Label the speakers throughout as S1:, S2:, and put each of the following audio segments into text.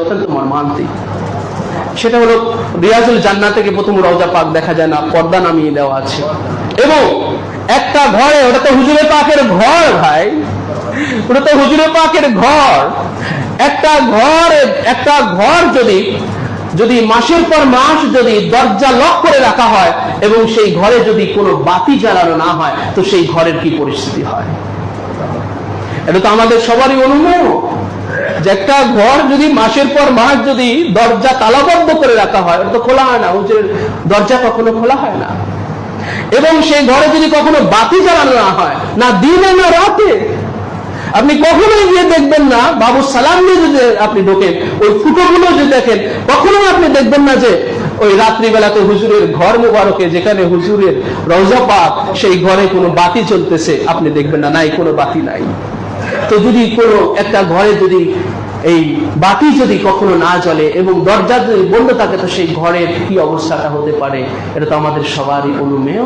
S1: অত্যন্ত মর্মান্তিক সেটা হলো রিয়াজুল জান্নাত থেকে প্রথম রওজা পাক দেখা যায় না, পর্দা নামিয়ে দেওয়া আছে। এবং একটা ঘরে, ওটা তো হুজুরে পাকের ঘর ভাই, ওটা তো হুজুরে পাকের ঘর। একটা ঘর একটা ঘর যদি যদি মাসের পর মাস যদি দরজা লক করে রাখা হয় এবং সেই ঘরে যদি কোনো বাতি জ্বালানো না হয়, তো সেই ঘরের কি পরিস্থিতি হয়? এটা তো আমাদের সবারই অনুভব। যে একটা ঘর যদি মাসের পর মাস যদি দরজা তালাবদ্ধ করে রাখা হয় তো খোলা হয় না হুজুরের দরজা কখনো খোলা হয় না। এবং সেই ঘরে যদি কখনো বাতি জ্বালানো না হয়, না দিনে, না রাতে, আপনি কখনোই গিয়ে দেখবেন না, বাবু সালাম দিয়ে যদি আপনি ঢোকেন, ওই ফুটোগুলো যদি দেখেন, কখনোই আপনি দেখবেন না যে ওই রাত্রিবেলাতে হুজুরের ঘর মুবারকে, যেখানে হুজুরের রওজা সেই ঘরে কোনো বাতি চলতেছে আপনি দেখবেন না, নাই, কোনো বাতি নাই। তো যদি কোনো একটা ঘরে যদি এই বাতি যদি কখনো না জ্বলে এবং দরজা যদি বন্ধ থাকে, তো সেই ঘরের কি অবস্থাটা হতে পারে? এটা তো আমাদের সবারই অনুমেয়।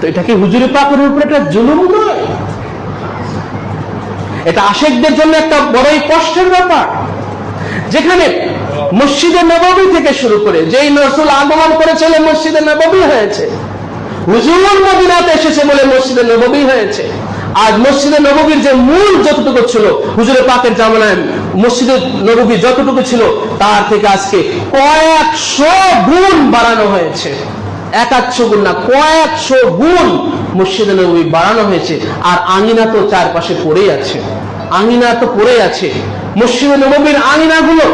S1: তো এটা কি হুজুরে পাকের উপরে একটা জুলুম নয়। এটা আশেকদের জন্য একটা বড়ই কষ্টের ব্যাপার। যেখানে মসজিদে নববী থেকে শুরু করে যেই নসুল আগমন করেছিলেন মসজিদে নববী হয়েছে। হুজুর মদিনাতে এসেছে বলে মসজিদে নববী হয়েছে। আজ মসজিদে নববীর যে মূল যতটুকু ছিল হুজুরের পাকের জামানায় মসজিদে নববী যতটুকু ছিল, তার থেকে আজকে কয়েকশো গুণ বাড়ানো হয়েছে। একাশো গুণ না, কয়েকশো গুণ মসজিদে নবী বাড়ানো হয়েছে। আর আঙিনা তো চারপাশে পড়েই আছে। আঙিনা তো পড়ে আছে। মসজিদে নবীর আঙিনাগুলো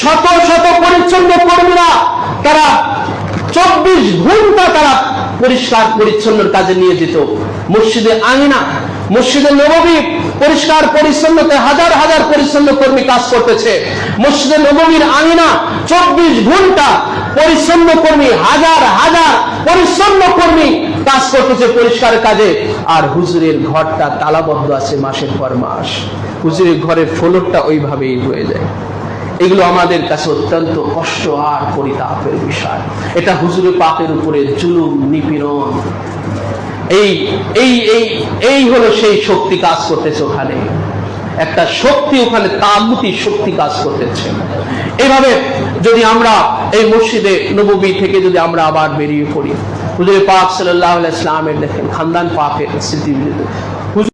S1: শত শত পরিচ্ছন্ন কর্মীরা, তারা চব্বিশ ঘণ্টা তারা পরিষ্কার পরিচ্ছন্নর কাজে নিয়ে যেত মসজিদে আঙিনা মসজিদে নববী পরিষ্কার পরিচ্ছন্নতে, হাজার হাজার পরিচ্ছন্ন কর্মী কাজ করতেছে। মসজিদে নববীর আঙিনা, চব্বিশ ঘণ্টা পরিচ্ছন্ন কর্মী, হাজার হাজার পরিচ্ছন্ন কর্মী কাজ করতেছে পরিষ্কার কাজে। আর হুজুরের ঘরটা তালাবদ্ধ আছে মাসের পর মাস। হুজুরের ঘরের ফলকটা ওইভাবেই হয়ে যায়। এগুলো আমাদের কাছে অত্যন্ত কষ্ট আর পরিতাপের বিষয়। এটা হুজুরে পাপের উপরে জুলুম, নিপীড়ন এই এই এই এই হলো সেই শক্তি কাজ করতেছে ওখানে। একটা শক্তি ওখানে তাগুতি শক্তি কাজ করতেছে। এভাবে যদি আমরা এই মসজিদে নবী থেকে যদি আমরা আবার বেরিয়ে পড়ি, হুজুরে পাক সাল্লাহ ইসলামের দেখেন খানদান পাকের স্মৃতি